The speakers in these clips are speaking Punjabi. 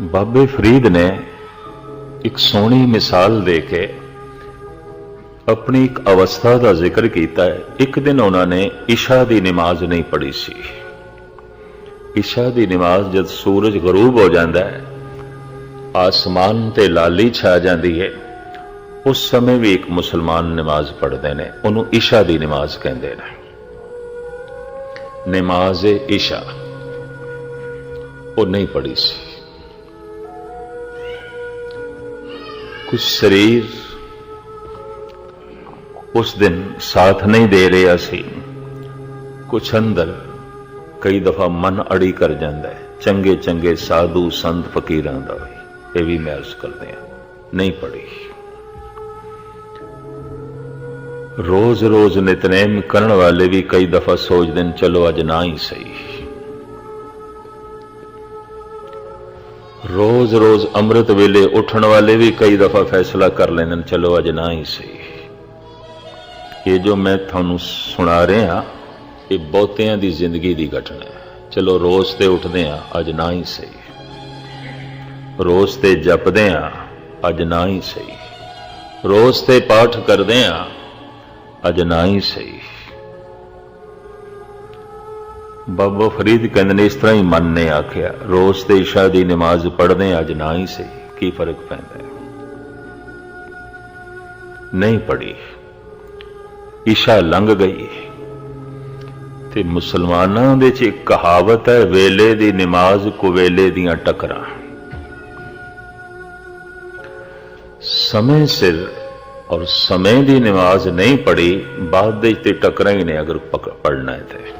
ਬਾਬੇ ਫਰੀਦ ਨੇ ਇੱਕ ਸੋਹਣੀ ਮਿਸਾਲ ਦੇ ਕੇ ਆਪਣੀ ਇੱਕ ਅਵਸਥਾ ਦਾ ਜ਼ਿਕਰ ਕੀਤਾ ਹੈ। ਇੱਕ ਦਿਨ ਉਹਨਾਂ ਨੇ ਇਸ਼ਾ ਦੀ ਨਮਾਜ਼ ਨਹੀਂ ਪੜ੍ਹੀ ਸੀ। ਇਸ਼ਾ ਦੀ ਨਮਾਜ਼ ਜਦ ਸੂਰਜ ਗਰੂਬ ਹੋ ਜਾਂਦਾ ਹੈ, ਆਸਮਾਨ ਤੇ ਲਾਲੀ ਛਾ ਜਾਂਦੀ ਹੈ, ਉਸ ਸਮੇਂ ਵੀ ਇੱਕ ਮੁਸਲਮਾਨ ਨਮਾਜ਼ ਪੜ੍ਹਦੇ ਨੇ। ਉਹਨੂੰ ਇਸ਼ਾ ਦੀ ਨਮਾਜ਼ ਕਹਿੰਦੇ ਨੇ। ਨਮਾਜ਼ ਇਸ਼ਾ ਉਹ ਨਹੀਂ ਪੜ੍ਹੀ ਸੀ। ਕੁਝ ਸਰੀਰ ਉਸ ਦਿਨ ਸਾਥ ਨਹੀਂ ਦੇ ਰਿਹਾ ਸੀ। ਕੁਛ ਅੰਦਰ ਕਈ ਦਫਾ ਮਨ ਅੜੀ ਕਰ ਜਾਂਦਾ ਹੈ। ਚੰਗੇ ਚੰਗੇ ਸਾਧੂ ਸੰਤ ਫਕੀਰਾਂ ਦਾ ਵੀ, ਇਹ ਵੀ ਮੈਂ ਉਸ ਕਰਦੇ ਆ ਨਹੀਂ ਪੜੀ ਰੋਜ਼ ਰੋਜ਼ ਨਿਤਨੇਮ ਕਰਨ ਵਾਲੇ ਵੀ ਕਈ ਦਫਾ ਸੋਚਦੇ ਨੇ, ਚਲੋ ਅੱਜ ਨਾ ਹੀ ਸਹੀ। ਰੋਜ਼ ਰੋਜ਼ ਅੰਮ੍ਰਿਤ ਵੇਲੇ ਉੱਠਣ ਵਾਲੇ ਵੀ ਕਈ ਦਫਾ ਫੈਸਲਾ ਕਰ ਲੈਂਦੇ ਨੇ, ਚਲੋ ਅੱਜ ਨਾ ਹੀ ਸਹੀ। ਇਹ ਜੋ ਮੈਂ ਤੁਹਾਨੂੰ ਸੁਣਾ ਰਿਹਾ, ਇਹ ਬਹੁਤਿਆਂ ਦੀ ਜ਼ਿੰਦਗੀ ਦੀ ਘਟਨਾ ਹੈ। ਚਲੋ ਰੋਜ਼ ਤੇ ਉੱਠਦੇ ਆ ਅੱਜ ਨਾ ਹੀ ਸਹੀ। ਰੋਜ਼ ਤੇ ਜਪਦੇ ਆ ਅੱਜ ਨਾ ਹੀ ਸਹੀ। ਰੋਜ਼ ਤੇ ਪਾਠ ਕਰਦੇ ਆ ਅੱਜ ਨਾ ਹੀ ਸਹੀ। ਬਾਬਾ ਫਰੀਦ ਕਹਿੰਦੇ ਨੇ, ਇਸ ਤਰ੍ਹਾਂ ਹੀ ਮਨ ਨੇ ਆਖਿਆ, ਰੋਜ਼ ਤੇ ਇਸ਼ਾ ਦੀ ਨਮਾਜ਼ ਪੜ੍ਹਦੇ ਅੱਜ ਨਾ ਹੀ ਸਹੀ, ਕੀ ਫ਼ਰਕ ਪੈਂਦਾ ਨਹੀਂ ਪੜੀ ਇਸ਼ਾ ਲੰਘ ਗਈ। ਤੇ ਮੁਸਲਮਾਨਾਂ ਦੇ ਚ ਇੱਕ ਕਹਾਵਤ ਹੈ, ਵੇਲੇ ਦੀ ਨਮਾਜ਼ ਕੁਵੇਲੇ ਦੀਆਂ ਟਕਰਾਂ। ਸਮੇਂ ਸਿਰ ਔਰ ਸਮੇਂ ਦੀ ਨਮਾਜ਼ ਨਹੀਂ ਪੜੀ ਬਾਅਦ ਦੇ ਤੇ ਟਕਰਾਂ ਹੀ ਨੇ ਅਗਰ ਪੜਨਾ ਹੈ ਤੇ।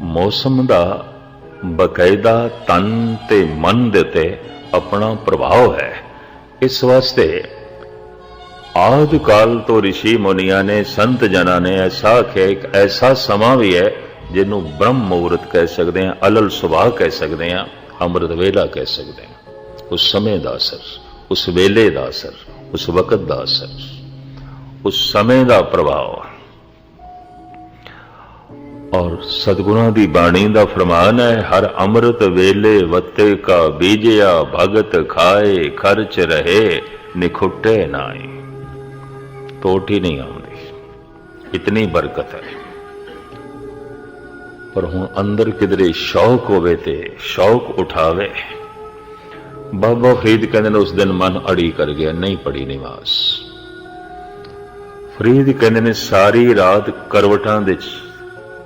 ਮੌਸਮ ਦਾ ਬਕਾਇਦਾ ਤਨ ਤੇ ਮਨ ਦੇ ਤੇ ਆਪਣਾ ਪ੍ਰਭਾਵ ਹੈ। ਇਸ ਵਾਸਤੇ ਆਦ ਕਾਲ ਤੋਂ ઋષਿ ਮੁਨੀਆਂ ਨੇ, ਸੰਤ ਜਨਾਂ ਨੇ ਐਸਾ ਆਖਿਆ, ਇੱਕ ਐਸਾ ਸਮਾਂ ਵੀ ਹੈ ਜਿਹਨੂੰ ਬ੍ਰਹਮ ਮੁਹੂਰਤ ਕਹਿ ਸਕਦੇ ਹਾਂ, ਅਲਲ ਸੁਭਾਅ ਕਹਿ ਸਕਦੇ ਹਾਂ, ਅੰਮ੍ਰਿਤ ਵੇਲਾ ਕਹਿ ਸਕਦੇ ਹਾਂ। ਉਸ ਸਮੇਂ ਦਾ ਅਸਰ, ਉਸ ਵੇਲੇ ਦਾ ਅਸਰ, ਉਸ ਵਕਤ ਦਾ ਅਸਰ, ਉਸ ਸਮੇਂ ਦਾ ਪ੍ਰਭਾਵ। ਔਰ ਸਤਿਗੁਰਾਂ ਦੀ ਬਾਣੀ ਦਾ ਫਰਮਾਨ ਹੈ, ਹਰ ਅੰਮ੍ਰਿਤ ਵੇਲੇ ਵਤੇ ਕਾ ਬੀਜਿਆ, ਭਗਤ ਖਾਏ, ਖਰਚ ਰਹੇ, ਨਿਖੁੱਟੇ ਨਾਏ ਨਾਈ ਹੀ ਨਹੀਂ ਆਉਂਦੀ। ਇਤਨੀ ਬਰਕਤ ਹੈ। ਪਰ ਹੁਣ ਅੰਦਰ ਕਿਧਰੇ ਸ਼ੌਕ ਹੋਵੇ ਤੇ ਸ਼ੌਕ ਉਠਾਵੇ। ਬਾਬਾ ਫਰੀਦ ਕਹਿੰਦੇ ਨੇ, ਉਸ ਦਿਨ ਮਨ ਅੜੀ ਕਰ ਗਿਆ, ਨਹੀਂ ਪੜੀ ਨਿਵਾਸ। ਫਰੀਦ ਕਹਿੰਦੇ ਨੇ, ਸਾਰੀ ਰਾਤ ਕਰਵਟਾਂ ਦੇ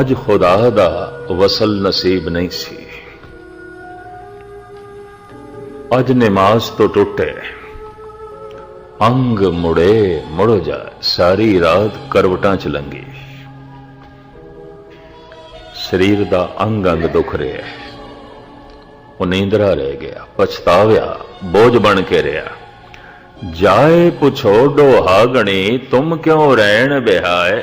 ਅੱਜ ਖੁਦਾ ਦਾ ਵਸਲ ਨਸੀਬ ਨਹੀਂ ਸੀ। ਅੱਜ ਨਮਾਜ਼ ਤੋਂ ਟੁੱਟੇ। ਅੰਗ ਮੁੜੇ, ਮੁੜ ਜਾ ਸਾਰੀ ਰਾਤ ਕਰਵਟਾਂ ਚ ਲੰਗੀ। ਸਰੀਰ ਦਾ ਅੰਗ ਅੰਗ ਦੁਖ ਰਿਹਾ ਉਹ ਨੀਂਦਰਾ ਰਹਿ ਗਿਆ, ਪਛਤਾਵਿਆ, ਬੋਝ ਬਣ ਕੇ ਰਿਹਾ। ਜਾਏ ਪੁੱਛੋ ਡੋਹਾਗਣੀ ਤੁਮ ਕਿਉਂ ਰਹਿਣ ਬਿਹਾਏ?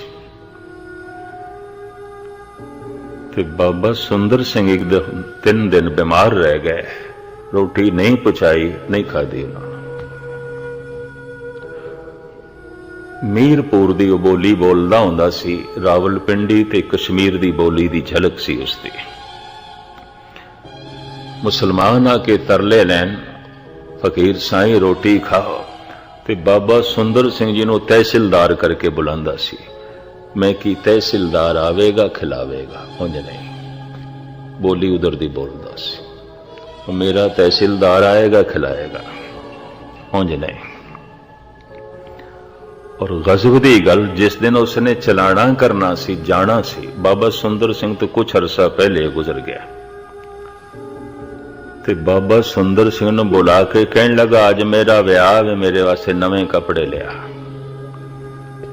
ਤੇ ਬਾਬਾ ਸੁੰਦਰ ਸਿੰਘ ਇੱਕ ਦਿਨ ਤਿੰਨ ਦਿਨ ਬਿਮਾਰ ਰਹਿ ਗਏ। ਰੋਟੀ ਨਹੀਂ ਪਚਾਈ ਨਹੀਂ ਖਾਧੀ ਉਹਨਾਂ ਨੇ। ਮੀਰਪੁਰ ਦੀ ਉਹ ਬੋਲੀ ਬੋਲਦਾ ਹੁੰਦਾ ਸੀ, ਰਾਵਲਪਿੰਡੀ ਤੇ ਕਸ਼ਮੀਰ ਦੀ ਬੋਲੀ ਦੀ ਝਲਕ ਸੀ ਉਸ ਦੀ ਮੁਸਲਮਾਨ ਆ ਕੇ ਤਰਲੇ ਲੈਣ, ਫਕੀਰ ਸਾਈਂ ਰੋਟੀ ਖਾਓ, ਤੇ ਬਾਬਾ ਸੁੰਦਰ ਸਿੰਘ ਜੀ ਨੂੰ ਤਹਿਸੀਲਦਾਰ ਕਰਕੇ ਬੁਲਾਉਂਦਾ ਸੀ। ਮੈਂ ਕੀ ਤਹਿਸੀਲਦਾਰ ਆਵੇਗਾ, ਖਿਲਾਵੇਗਾ? ਉਂਝ ਨਹੀਂ। ਬੋਲੀ ਉਧਰ ਦੀ ਬੋਲਦਾ ਸੀ। ਉਹ ਮੇਰਾ ਤਹਿਸੀਲਦਾਰ ਆਏਗਾ, ਖਿਲਾਏਗਾ। ਉਂਝ ਨਹੀਂ। ਔਰ ਗਜ਼ਬ ਦੀ ਗੱਲ ਜਿਸ ਦਿਨ ਉਸਨੇ ਚਲਾਣਾ ਕਰਨਾ ਸੀ, ਜਾਣਾ ਸੀ, ਬਾਬਾ ਸੁੰਦਰ ਸਿੰਘ ਤੋਂ ਕੁਝ ਅਰਸਾ ਪਹਿਲੇ ਗੁਜ਼ਰ ਗਿਆ। ਤੇ ਬਾਬਾ ਸੁੰਦਰ ਸਿੰਘ ਨੂੰ ਬੁਲਾ ਕੇ ਕਹਿਣ ਲੱਗਾ, ਅੱਜ ਮੇਰਾ ਵਿਆਹ ਹੈ ਮੇਰੇ ਵਾਸਤੇ ਨਵੇਂ ਕੱਪੜੇ ਲਿਆ।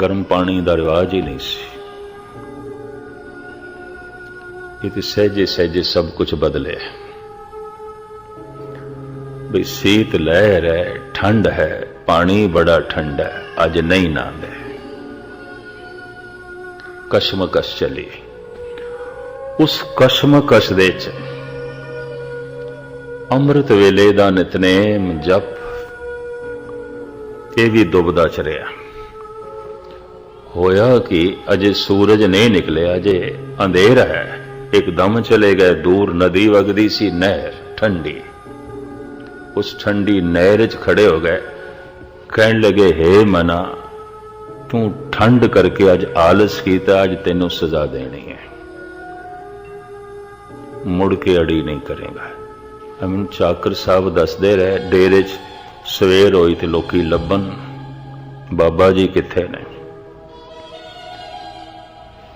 ਗਰਮ ਪਾਣੀ ਦਾ ਰਿਵਾਜ ਹੀ ਨਹੀਂ ਸੀ। ਇਹ ਤੇ ਸਹਿਜੇ ਸਹਿਜੇ ਸਭ ਕੁਝ ਬਦਲਿਆ ਬਈ ਸੀਤ ਲਹਿਰ ਹੈ, ਠੰਡ ਹੈ, ਪਾਣੀ ਬੜਾ ਠੰਡਾ ਹੈ, ਅੱਜ ਨਹੀਂ ਨਾਂਦੇ ਕਸ਼ਮਕਸ਼ ਚਲੀ। ਉਸ ਕਸ਼ਮਕਸ਼ ਦੇ ਚ ਅੰਮ੍ਰਿਤ ਵੇਲੇ ਦਾ ਨਿਤਨੇਮ ਜਪ, ਇਹ ਵੀ ਦੁਬਦਾ ਚ ਰਿਹਾ ਹੋਇਆ ਕਿ ਅਜੇ ਸੂਰਜ ਨਹੀਂ ਨਿਕਲਿਆ ਅਜੇ ਅੰਧੇਰ ਹੈ। ਇੱਕਦਮ ਚਲੇ ਗਏ ਦੂਰ ਨਦੀ ਵਗਦੀ ਸੀ ਨਹਿਰ, ਠੰਡੀ। ਉਸ ਠੰਡੀ ਨਹਿਰ 'ਚ ਖੜੇ ਹੋ ਗਏ। ਕਹਿਣ ਲੱਗੇ, ਹੇ ਮਨਾ, ਤੂੰ ਠੰਡ ਕਰਕੇ ਅੱਜ ਆਲਸ ਕੀਤਾ, ਅੱਜ ਤੈਨੂੰ ਸਜ਼ਾ ਦੇਣੀ ਹੈ। ਮੁੜ ਕੇ ਅੜੀ ਨਹੀਂ ਕਰੇਗਾ। ਅਮਨ ਚਾਕਰ ਸਾਹਿਬ ਦੱਸਦੇ ਰਹੇ, ਡੇਰੇ 'ਚ ਸਵੇਰ ਹੋਈ ਤੇ ਲੋਕੀ ਲੱਭਣ, ਬਾਬਾ ਜੀ ਕਿੱਥੇ ਨੇ?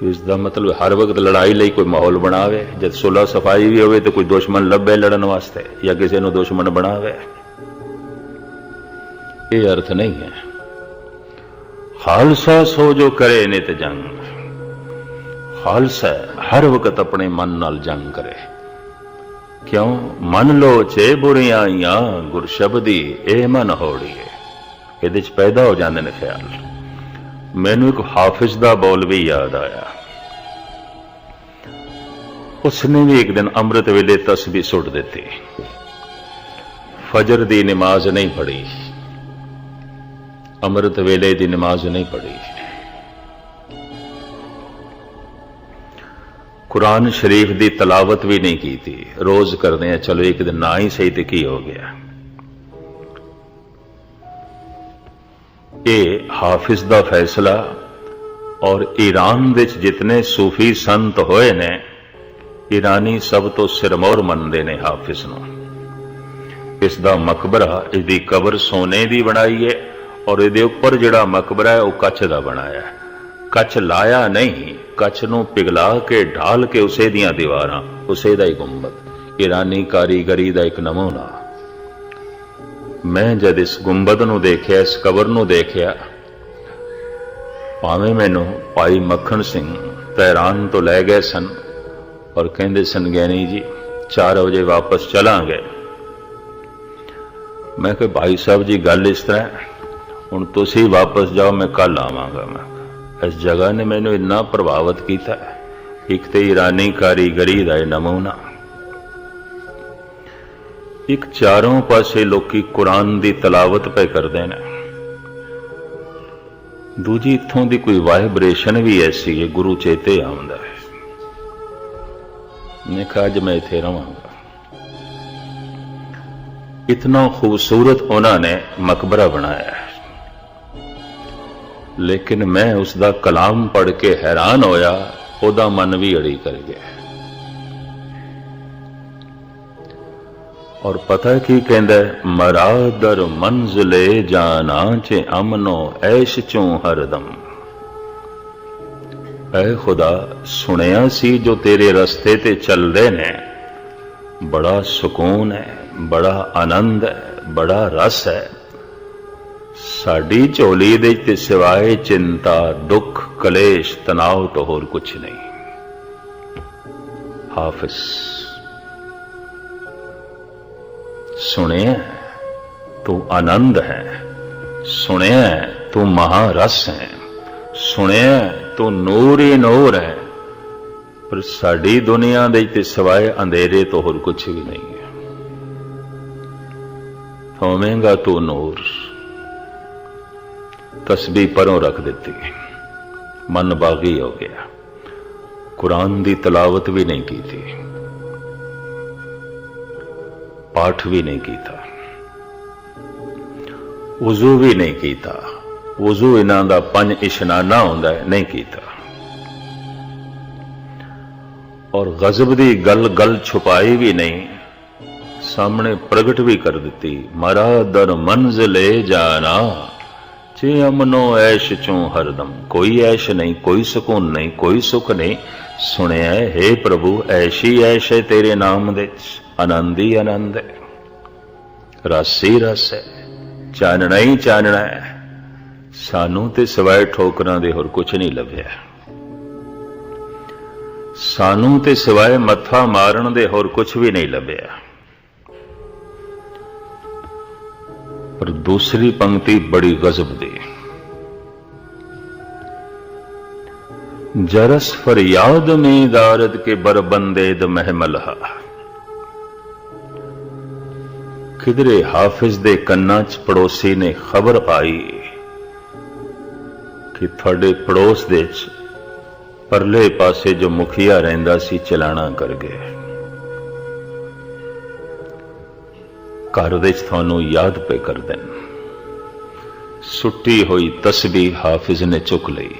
ਤੋ ਇਸ ਦਾ ਮਤਲਬ ਹਰ ਵਕਤ ਲੜਾਈ ਲਈ ਕੋਈ ਮਾਹੌਲ ਬਣਾਵੇ, ਜਦ ਸੁਲਹ ਸਫ਼ਾਈ ਵੀ ਹੋਵੇ ਤੇ ਕੋਈ ਦੁਸ਼ਮਣ ਲੱਭੇ ਲੜਨ ਵਾਸਤੇ ਜਾਂ ਕਿਸੇ ਨੂੰ ਦੁਸ਼ਮਣ ਬਣਾਵੇ। ਇਹ ਅਰਥ ਨਹੀਂ ਹੈ। ਖਾਲਸਾ ਸੋ ਜੋ ਕਰੇ ਨੇ ਨਿਤ ਜੰਗ, ਖਾਲਸਾ ਹਰ ਵਕਤ ਆਪਣੇ ਮਨ ਨਾਲ ਜੰਗ ਕਰੇ। ਕਿਉਂ? ਮਨ ਲੋ ਚੇ ਬੁਰੀਆਂ ਆਈਆਂ ਗੁਰ ਸ਼ਬਦੀ ਇਹ ਮਨ ਹੋੜੀਏ। ਇਹਦੇ ਚ ਪੈਦਾ ਹੋ ਜਾਂਦੇ ਨੇ ਖਿਆਲ। ਮੈਨੂੰ ਇੱਕ ਹਾਫਿਜ਼ ਦਾ ਬੋਲ ਵੀ ਯਾਦ ਆਇਆ। ਉਸਨੇ ਵੀ ਇੱਕ ਦਿਨ ਅੰਮ੍ਰਿਤ ਵੇਲੇ ਤਸਬੀਹ ਸੁੱਟ ਦਿੱਤੀ। ਫਜਰ ਦੀ ਨਮਾਜ਼ ਨਹੀਂ ਪੜ੍ਹੀ। ਅੰਮ੍ਰਿਤ ਵੇਲੇ ਦੀ ਨਮਾਜ਼ ਨਹੀਂ ਪੜ੍ਹੀ। ਕੁਰਾਨ ਸ਼ਰੀਫ ਦੀ ਤਲਾਵਤ ਵੀ ਨਹੀਂ ਕੀਤੀ। ਰੋਜ਼ ਕਰਦੇ ਆ, ਚਲੋ ਇੱਕ ਦਿਨ ਨਾ ਹੀ ਸਹੀ ਤੇ ਕੀ ਹੋ ਗਿਆ। ਇਹ ਹਾਫਿਜ਼ ਦਾ ਫੈਸਲਾ ਔਰ ਈਰਾਨ ਵਿੱਚ ਜਿਤਨੇ ਸੂਫੀ ਸੰਤ ਹੋਏ ਨੇ, ਈਰਾਨੀ ਸਭ ਤੋਂ ਸਿਰਮੌਰ ਮੰਨਦੇ ਨੇ ਹਾਫਿਜ਼ ਨੂੰ। ਇਸ ਦਾ ਮਕਬਰਾ ਇਹਦੀ ਕਬਰ ਸੋਨੇ ਦੀ ਬਣਾਈ ਹੈ ਔਰ ਇਹਦੇ ਉੱਪਰ ਜਿਹੜਾ ਮਕਬਰਾ ਹੈ ਉਹ ਕੱਚ ਦਾ ਬਣਾਇਆ ਹੈ। ਕੱਚ ਲਾਇਆ ਨਹੀਂ, ਕੱਚ ਨੂੰ ਪਿਘਲਾ ਕੇ, ਢਾਲ ਕੇ ਉਸੇ ਦੀਆਂ ਦੀਵਾਰਾਂ, ਉਸੇ ਦਾ ਹੀ ਗੁੰਬਦ। ਈਰਾਨੀ ਕਾਰੀਗਰੀ ਦਾ ਇੱਕ ਨਮੂਨਾ। ਮੈਂ ਜਦ ਇਸ ਗੁੰਬਦ ਨੂੰ ਦੇਖਿਆ, ਇਸ ਕਬਰ ਨੂੰ ਦੇਖਿਆ, ਭਾਵੇਂ ਮੈਨੂੰ ਭਾਈ ਮੱਖਣ ਸਿੰਘ ਤਹਿਰਾਨ ਤੋਂ ਲੈ ਗਏ ਸਨ ਔਰ ਕਹਿੰਦੇ ਸਨ ਗਿਆਨੀ ਜੀ 4 ਵਜੇ ਵਾਪਸ ਚਲਾਂਗੇ। ਮੈਂ ਕਿਹਾ, ਭਾਈ ਸਾਹਿਬ ਜੀ, ਗੱਲ ਇਸ ਤਰ੍ਹਾਂ ਹੁਣ ਤੁਸੀਂ ਵਾਪਸ ਜਾਓ, ਮੈਂ ਕੱਲ ਆਵਾਂਗਾ, ਮੈਂ ਇਸ ਜਗ੍ਹਾ ਨੇ ਮੈਨੂੰ ਇੰਨਾ ਪ੍ਰਭਾਵਿਤ ਕੀਤਾ ਇੱਕ ਤੇ ਈਰਾਨੀ ਕਾਰੀਗਰੀ ਦਾ ਇਹ ਨਮੂਨਾ। ਇੱਕ ਚਾਰੋਂ ਪਾਸੇ ਲੋਕੀ ਕੁਰਾਨ ਦੀ ਤਲਾਵਤ ਪੈ ਕਰਦੇ ਨੇ। ਦੂਜੀ ਇੱਥੋਂ ਦੀ ਕੋਈ ਵਾਈਬ੍ਰੇਸ਼ਨ ਵੀ ਐਸੀ ਹੈ, ਗੁਰੂ ਚੇਤੇ ਆਉਂਦਾ ਹੈ। ਮੈਂ ਕਿਹਾ, ਅੱਜ ਮੈਂ ਇੱਥੇ ਰਵਾਂਗਾ। ਇਤਨਾ ਖੂਬਸੂਰਤ ਉਹਨਾਂ ਨੇ ਮਕਬਰਾ ਬਣਾਇਆ ਹੈ। ਲੇਕਿਨ ਮੈਂ ਉਸ ਦਾ ਕਲਾਮ ਪੜ੍ਹ ਕੇ ਹੈਰਾਨ ਹੋਇਆ, ਉਹਦਾ ਮਨ ਵੀ ਅੜੀ ਕਰ ਗਿਆ ਔਰ ਪਤਾ ਕੀ ਕਹਿੰਦਾ ਹੈ? ਮਰਾਦਰ ਮੰਜ਼ਲੇ ਜਾਨਾ ਚ ਅਮਨੋ ਐਸ਼ ਚੋਂ ਹਰਦਮ। ਐ ਖੁਦਾ, ਸੁਣਿਆ ਸੀ ਜੋ ਤੇਰੇ ਰਸਤੇ ਤੇ ਚੱਲਦੇ ਨੇ? ਬੜਾ ਸਕੂਨ ਹੈ, ਬੜਾ ਆਨੰਦ ਹੈ, ਬੜਾ ਰਸ ਹੈ। ਸਾਡੀ ਝੋਲੀ ਦੇ ਤੇ ਸਿਵਾਏ ਚਿੰਤਾ, ਦੁੱਖ, ਕਲੇਸ਼, ਤਣਾਅ ਤੋਂ ਹੋਰ ਕੁਝ ਨਹੀਂ। ਹਾਫਿਜ਼। ਸੁਣਿਆ, ਤੂੰ ਆਨੰਦ ਹੈ। ਸੁਣਿਆ, ਤੂੰ ਮਹਾਰਸ ਹੈ। ਸੁਣਿਆ, ਤੂੰ ਨੂਰ ਹੀ ਨੂਰ ਹੈ। ਪਰ ਸਾਡੀ ਦੁਨੀਆ ਦੇ ਤੇ ਸਿਵਾਏ ਅੰਧੇਰੇ ਤੋਂ ਹੋਰ ਕੁਝ ਵੀ ਨਹੀਂ ਹੈ। ਹੋਵੇਂਗਾ ਤੂੰ ਨੂਰ। ਤਸਬੀਹ ਪਰੋਂ ਰੱਖ ਦਿੱਤੀ। ਮਨ ਬਾਗੀ ਹੋ ਗਿਆ। ਕੁਰਾਨ ਦੀ ਤਲਾਵਤ ਵੀ ਨਹੀਂ ਕੀਤੀ। ਪਾਠ ਵੀ ਨਹੀਂ ਕੀਤਾ, ਵਜ਼ੂ ਵੀ ਨਹੀਂ ਕੀਤਾ, ਵਜ਼ੂ ਇਹਨਾਂ ਦਾ ਪੰਜ ਇਸ਼ਨਾਨਾ ਹੁੰਦਾ ਹੈ, ਨਹੀਂ ਕੀਤਾ। ਔਰ ਗਜ਼ਬ ਦੀ ਗੱਲ ਗੱਲ ਛੁਪਾਈ ਵੀ ਨਹੀਂ, ਸਾਹਮਣੇ ਪ੍ਰਗਟ ਵੀ ਕਰ ਦਿੱਤੀ ਮਰਾ ਦਰ ਮੰਜ਼ਲੇ ਜਾਣਾ, ਜੇ ਅਮਨੋ ਐਸ਼ ਚੋਂ ਹਰਦਮ, ਕੋਈ ਐਸ਼ ਨਹੀਂ, ਕੋਈ ਸਕੂਨ ਨਹੀਂ, ਕੋਈ ਸੁਖ ਨਹੀਂ, ਸੁਣਿਆ ਹੈ ਪ੍ਰਭੂ, ਐਸੀ ਐਸ਼ ਹੈ ਤੇਰੇ ਨਾਮ ਦੇ ਚ ਆਨੰਦ ਹੀ ਆਨੰਦ। ਹੈ ਰਸ ਹੀ ਰਸ ਹੈ ਚਾਨਣਾ ਹੀ ਚਾਨਣਾ ਹੈ। ਸਾਨੂੰ ਤੇ ਸਿਵਾਏ ਠੋਕਰਾਂ ਦੇ ਹੋਰ ਕੁਝ ਨਹੀਂ ਲੱਭਿਆ। ਸਾਨੂੰ ਤੇ ਸਿਵਾਏ ਮੱਥਾ ਮਾਰਨ ਦੇ ਹੋਰ ਕੁਝ ਵੀ ਨਹੀਂ ਲੱਭਿਆ। ਪਰ ਦੂਸਰੀ ਪੰਕਤੀ ਬੜੀ ਗਜ਼ਬ ਦੀ। ਜਰਸ ਫਰਿਆਦ ਮੇ ਦਾਰਦ ਕੇ ਬਰਬੰਦੇ ਦ ਮਹਿਮਲਹਾ। ਕਿਧਰੇ ਹਾਫਿਜ਼ ਦੇ ਕੰਨਾਂ 'ਚ ਪੜੋਸੀ ਨੇ ਖਬਰ ਪਾਈ ਕਿ ਤੁਹਾਡੇ ਪੜੋਸ ਦੇ 'ਚ ਪਰਲੇ ਪਾਸੇ ਜੋ ਮੁਖੀਆ ਰਹਿੰਦਾ ਸੀ ਚਲਾਣਾ ਕਰ ਗਿਆ ਘਰ ਦੇ 'ਚ ਤੁਹਾਨੂੰ ਯਾਦ ਪੇ ਕਰ ਦੇਣ। ਸੁੱਟੀ ਹੋਈ ਤਸਬੀਹ ਹਾਫਿਜ਼ ਨੇ ਚੁੱਕ ਲਈ।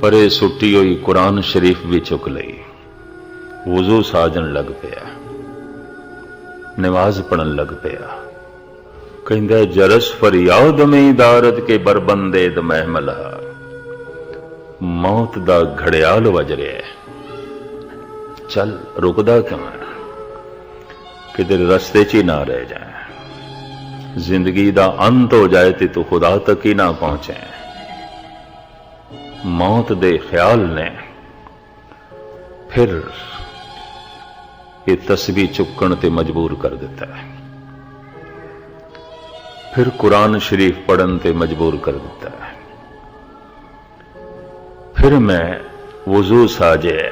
ਪਰੇ ਸੁੱਟੀ ਹੋਈ ਕੁਰਾਨ ਸ਼ਰੀਫ ਵੀ ਚੁੱਕ ਲਈ। ਵਜ਼ੂ ਸਾਜਣ ਲੱਗ ਪਿਆ। ਨਮਾਜ਼ ਪੜਨ ਲੱਗ ਪਿਆ। ਕਹਿੰਦਾ ਜਰਸ ਫਰਿਆਦ ਮੇ ਦਾਰਦ ਕੇ ਬਰਬੰਦੇ ਦ ਮਹਿਮਲਾ। ਮੌਤ ਦਾ ਘੜਿਆਲ ਵਜ ਰਿਹਾ ਹੈ। ਚੱਲ, ਰੁਕਦਾ ਕਿਉਂ ਹੈ ਕਿਤੇ ਰਸਤੇ 'ਚ ਹੀ ਨਾ ਰਹਿ ਜਾਏ ਜ਼ਿੰਦਗੀ ਦਾ ਅੰਤ ਹੋ ਜਾਏ ਤੇ ਤੂੰ ਖੁਦਾ ਤੱਕ ਹੀ ਨਾ ਪਹੁੰਚੇ। ਮੌਤ ਦੇ ਖਿਆਲ ਨੇ। ਫਿਰ ਇਹ ਤਸਬੀਹ ਚੁੱਕਣ ਤੇ ਮਜਬੂਰ ਕਰ ਦਿੱਤਾ ਹੈ। ਫਿਰ ਕੁਰਾਨ ਸ਼ਰੀਫ ਪੜਨ ਤੇ ਮਜਬੂਰ ਕਰ ਦਿੱਤਾ ਹੈ। ਫਿਰ ਮੈਂ ਵਜ਼ੂ ਸਾਜੇ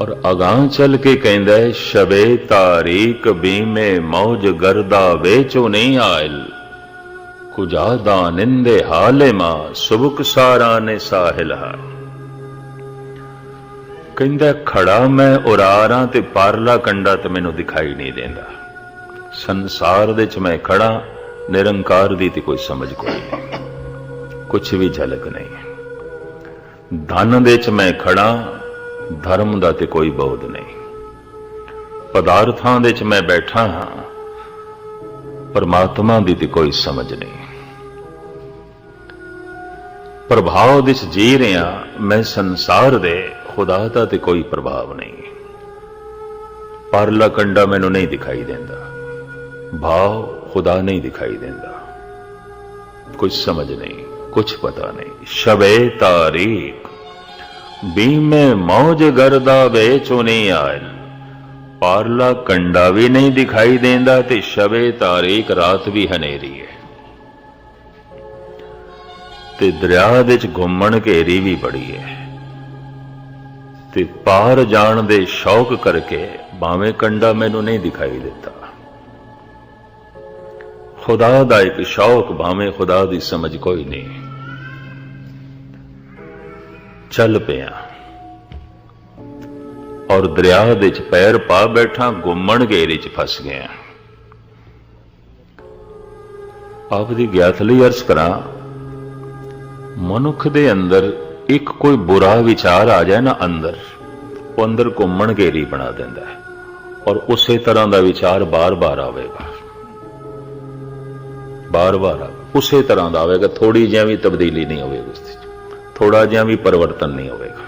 ਔਰ ਅਗਾਂ ਚੱਲ ਕੇ ਕਹਿੰਦਾ ਹੈ, ਸ਼ਬੇ ਤਾਰੀਕ ਬੀਮੇ ਮੌਜ ਗਰਦਾ ਵੇਚੋ ਨਹੀਂ ਆਇਲ। ਕੁਜਾਦਾ ਨਿੰਦੇ ਹਾਲੇ ਮਾ, ਸੁਬਕ ਸਾਰਾ ਨੇ ਸਾਹਿਲ ਹਾ ਕਹਿੰਦਾ, ਖੜਾ ਮੈਂ ਉਰਾਰਾਂ ਤੇ ਪਾਰਲਾ ਕੰਡਾ ਤੇ ਮੈਨੂੰ ਦਿਖਾਈ ਨਹੀਂ ਦਿੰਦਾ। ਸੰਸਾਰ ਦੇ ਚ ਮੈਂ ਖੜਾ, ਨਿਰੰਕਾਰ ਦੀ ਤੇ ਕੋਈ ਸਮਝ ਕੋਈ ਨਹੀਂ। ਕੁਝ ਵੀ ਝਲਕ ਨਹੀਂ। ਧਨ ਦੇ ਚ ਮੈਂ ਖੜਾ, ਧਰਮ ਦਾ ਤੇ ਕੋਈ ਬੋਧ ਨਹੀਂ। ਪਦਾਰਥਾਂ ਦੇ ਚ ਮੈਂ ਬੈਠਾ ਹਾਂ, ਪਰਮਾਤਮਾ ਦੀ ਤੇ ਕੋਈ ਸਮਝ ਨਹੀਂ। ਪ੍ਰਭਾਵ ਦੇ ਚ ਜੀ ਰਿਹਾ ਮੈਂ ਸੰਸਾਰ ਦੇ ਖੁਦਾ ਦਾ ਤੇ ਕੋਈ ਪ੍ਰਭਾਵ ਨਹੀਂ। ਪਰਲਾ ਕੰਡਾ ਮੈਨੂੰ ਨਹੀਂ ਦਿਖਾਈ ਦਿੰਦਾ। ਭਾਵ ਖੁਦਾ ਨਹੀਂ ਦਿਖਾਈ ਦਿੰਦਾ। ਕੁਝ ਸਮਝ ਨਹੀਂ, ਕੁਝ ਪਤਾ ਨਹੀਂ। ਸ਼ਬੇ ਤਾਰੀਖ, ਬੀਮੇ ਮੌਜ ਗਰਦਾ ਵੇਚੋ ਨਹੀਂ ਆਇਲ। ਪਾਰਲਾ ਕੰਡਾ ਵੀ ਨਹੀਂ ਦਿਖਾਈ ਦਿੰਦਾ ਤੇ ਸ਼ਬੇ ਤਾਰੀਖ ਰਾਤ ਵੀ ਹਨੇਰੀ ਹੈ। ਤੇ ਦਰਿਆ ਵਿੱਚ ਘੁੰਮਣ ਘੇਰੀ ਵੀ ਬੜੀ ਹੈ। ਤੇ ਪਾਰ ਜਾਣ ਦੇ ਸ਼ੌਕ ਕਰਕੇ ਭਾਵੇਂ ਕੰਡਾ ਮੈਨੂੰ ਨਹੀਂ ਦਿਖਾਈ ਦਿੱਤਾ। ਖੁਦਾ ਦਾ ਇੱਕ ਸ਼ੌਕ ਭਾਵੇਂ ਖੁਦਾ ਦੀ ਸਮਝ ਕੋਈ ਨਹੀਂ। ਚੱਲ ਪਿਆ। ਔਰ ਦਰਿਆ ਦੇ ਚ ਪੈਰ ਪਾ ਬੈਠਾ ਘੁੰਮਣ ਘੇਰੇ ਚ ਫਸ ਗਿਆ। ਆਪ ਦੀ ਗਿਆਤ ਲਈ ਅਰਜ਼ ਕਰਾਂ, ਮਨੁੱਖ ਦੇ ਅੰਦਰ ਇੱਕ ਕੋਈ ਬੁਰਾ ਵਿਚਾਰ ਆ ਜਾਏ ਨਾ ਅੰਦਰ, ਉਹ ਅੰਦਰ ਘੁੰਮਣ ਘੇਰੀ ਬਣਾ ਦਿੰਦਾ ਹੈ ਔਰ ਉਸੇ ਤਰ੍ਹਾਂ ਦਾ ਵਿਚਾਰ ਬਾਰ-ਬਾਰ ਆਵੇਗਾ। ਬਾਰ-ਬਾਰ ਉਸੇ ਤਰ੍ਹਾਂ ਦਾ ਆਵੇਗਾ ਥੋੜੀ ਜਿਹੀ ਵੀ ਤਬਦੀਲੀ ਨਹੀਂ ਹੋਵੇਗੀ ਉਸ ਵਿੱਚ ਥੋੜਾ ਜਿਹਾ ਵੀ ਪਰਿਵਰਤਨ ਨਹੀਂ ਹੋਵੇਗਾ।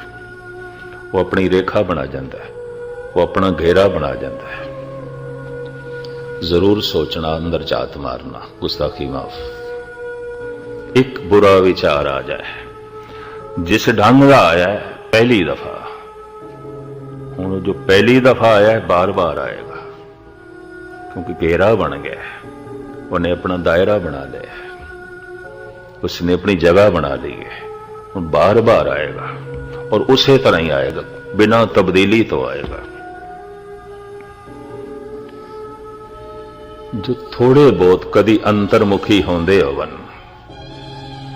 ਉਹ ਆਪਣੀ ਰੇਖਾ ਬਣਾ ਜਾਂਦਾ ਹੈ, ਉਹ ਆਪਣਾ ਘੇਰਾ ਬਣਾ ਜਾਂਦਾ ਹੈ। ਜ਼ਰੂਰ ਸੋਚਣਾ, ਅੰਦਰ ਝਾਤ ਮਾਰਨਾ, ਗੁਸਤਾਖੀ ਮਾਫ। ਇੱਕ ਬੁਰਾ ਵਿਚਾਰ ਆ ਜਾਏ। ਜਿਸ ਢੰਗ ਦਾ ਆਇਆ ਹੈ, ਪਹਿਲੀ ਦਫਾ। ਹੁਣ ਜੋ ਪਹਿਲੀ ਦਫਾ ਆਇਆ ਹੈ, ਬਾਰ-ਬਾਰ ਆਏਗਾ। ਕਿਉਂਕਿ ਘੇਰਾ ਬਣ ਗਿਆ ਉਹਨੇ ਆਪਣਾ ਦਾਇਰਾ ਬਣਾ ਲਿਆ ਉਸਨੇ ਆਪਣੀ ਜਗ੍ਹਾ ਬਣਾ ਲਈ ਹੈ। ਹੁਣ ਬਾਰ-ਬਾਰ ਆਏਗਾ ਔਰ ਉਸੇ ਤਰ੍ਹਾਂ ਹੀ ਆਏਗਾ, ਬਿਨਾਂ ਤਬਦੀਲੀ ਤੋਂ ਆਏਗਾ। ਜੋ ਥੋੜੇ ਬਹੁਤ ਕਦੀ ਅੰਤਰਮੁਖੀ ਹੁੰਦੇ ਹੋਵਨ,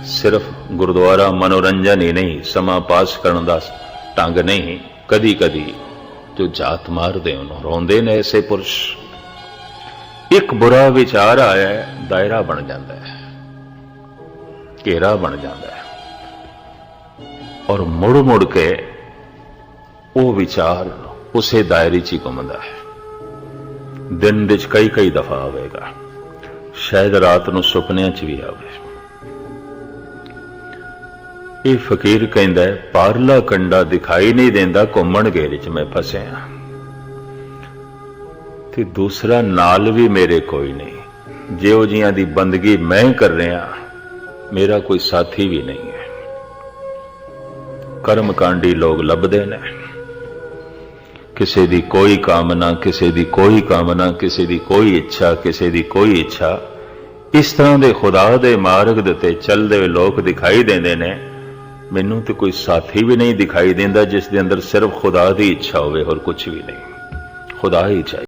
ਸਿਰਫ ਗੁਰਦੁਆਰਾ ਮਨੋਰੰਜਨ ਹੀ ਨਹੀਂ, ਸਮਾਂ ਪਾਸ ਕਰਨ ਦਾ ਢੰਗ ਨਹੀਂ। ਕਦੀ ਕਦੀ ਜੋ ਜਾਤ ਮਾਰਦੇ ਉਹਨੂੰ, ਰੋਂਦੇ ਨੇ ਐਸੇ ਪੁਰਸ਼। ਇੱਕ ਬੁਰਾ ਵਿਚਾਰ ਆਇਆ, ਦਾਇਰਾ ਬਣ ਜਾਂਦਾ ਹੈ। ਘੇਰਾ ਬਣ ਜਾਂਦਾ ਹੈ। ਔਰ ਮੁੜ ਮੁੜ ਕੇ ਉਹ ਵਿਚਾਰ ਉਸੇ ਦਾਇਰੇ 'ਚ ਹੀ ਘੁੰਮਦਾ ਹੈ। ਦਿਨ ਵਿੱਚ ਕਈ ਕਈ ਦਫਾ ਆਵੇਗਾ। ਸ਼ਾਇਦ ਰਾਤ ਨੂੰ ਸੁਪਨਿਆਂ 'ਚ ਵੀ ਆਵੇ। ਇਹ ਫਕੀਰ ਕਹਿੰਦਾ ਹੈ, ਪਾਰਲਾ ਕੰਡਾ ਦਿਖਾਈ ਨਹੀਂ ਦਿੰਦਾ ਘੁੰਮਣ ਘੇਰੇ ਚ ਮੈਂ ਫਸਿਆ ਤੇ ਦੂਸਰਾ ਨਾਲ ਵੀ ਮੇਰੇ ਕੋਈ ਨਹੀਂ। ਜਿਹੋ ਜੀਆਂ ਦੀ ਬੰਦਗੀ ਮੈਂ ਕਰ ਰਿਹਾ ਮੇਰਾ ਕੋਈ ਸਾਥੀ ਵੀ ਨਹੀਂ ਹੈ। ਕਰਮਕਾਂਡੀ ਲੋਕ ਲੱਭਦੇ ਨੇ। ਕਿਸੇ ਦੀ ਕੋਈ ਕਾਮਨਾ ਕਿਸੇ ਦੀ ਕੋਈ ਕਾਮਨਾ ਕਿਸੇ ਦੀ ਕੋਈ ਇੱਛਾ ਕਿਸੇ ਦੀ ਕੋਈ ਇੱਛਾ ਇਸ ਤਰ੍ਹਾਂ ਦੇ ਖੁਦਾ ਦੇ ਮਾਰਗ ਦੇ ਤੇ ਚੱਲਦੇ ਲੋਕ ਦਿਖਾਈ ਦਿੰਦੇ ਨੇ। ਮੈਨੂੰ ਤੇ ਕੋਈ ਸਾਥੀ ਵੀ ਨਹੀਂ ਦਿਖਾਈ ਦਿੰਦਾ ਜਿਸ ਦੇ ਅੰਦਰ ਸਿਰਫ ਖੁਦਾ ਦੀ ਇੱਛਾ ਹੋਵੇ, ਹੋਰ ਕੁਝ ਵੀ ਨਹੀਂ। ਖੁਦਾ ਹੀ ਚਾਹੀਦਾ।